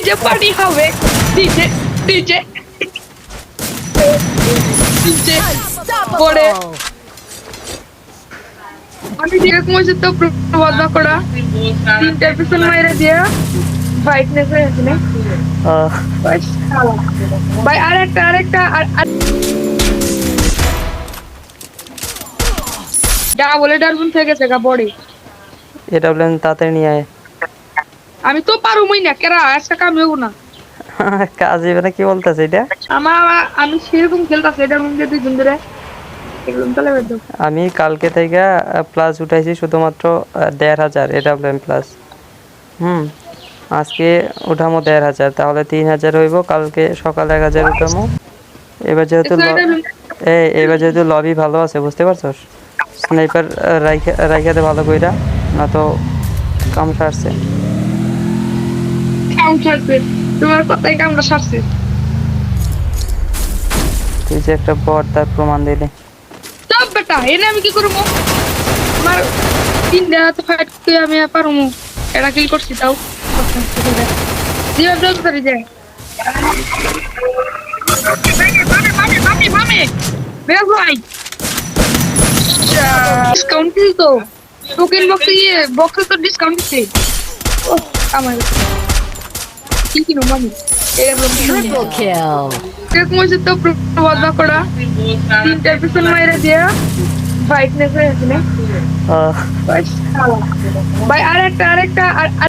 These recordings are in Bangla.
ডিজে পার্টি হবে। DJ DJ. ডিজে। পরে। আমি যেরকম হয়েছে তো প্রবাদ করা। তিনটা পিছন মাইরে দিয়া ফাইট নেছে এখানে ভাই আরেকটা আরেকটা আর আর- ডাবল ডারবুন থেকে গেছে গা বডি। এটা বললেন তাড়াতাড়ি নিয়ে আয়। আমি তো পারুমই না কেরা? আজকে কাম হব না। কাজ না কি বলতেছে এটা? আমার আমি সেরকম খেলতাছি এটার মধ্যে দুই ধরে। তাহলে বেদ আমি কালকে থেকে প্লাস উঠাইছি শুধুমাত্র দেড় হাজার এটা বললেন প্লাস হুম আজকে উঠামো দেড় হাজার তাহলে তিন হাজার হইব কালকে সকাল এক হাজার উঠামো। এবার যেহেতু এই এবার যেহেতু লবি ভালো আছে বুঝতে পারছস? স্নাইপার রাইখাতে ভালো কইরা না তো কাম সারছে। তোমার কথাই সারছে? তুই যে একটা বট তার প্রমাণ দিলি। সব বেটা এনে আমি কি করব? আমার তিন দেওয়া তো ফাইট করে আমি আর পারব। এটা কিল করছি তাও জীবন জলদি যায় মামে মামে মামে ভাই ডিসকাউন্ট দিল তো টোকেন বক্সে বক্সে তো ডিসকাউন্ট দিচ্ছে ও আমার মামি এটা Triple kill. এরকম হয়েছে তো প্রবাদ করা তিনটার পিছন মাইরে দিয়া ফাইট নেছে এখানে আহ, ভাই আরেকটা আরেকটা আর আর-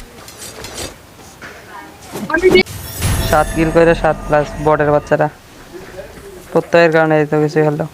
সাত কিল করে সাত প্লাস বটের বাচ্চারা। প্রত্যয়ের কারণে এত কিছু হলো।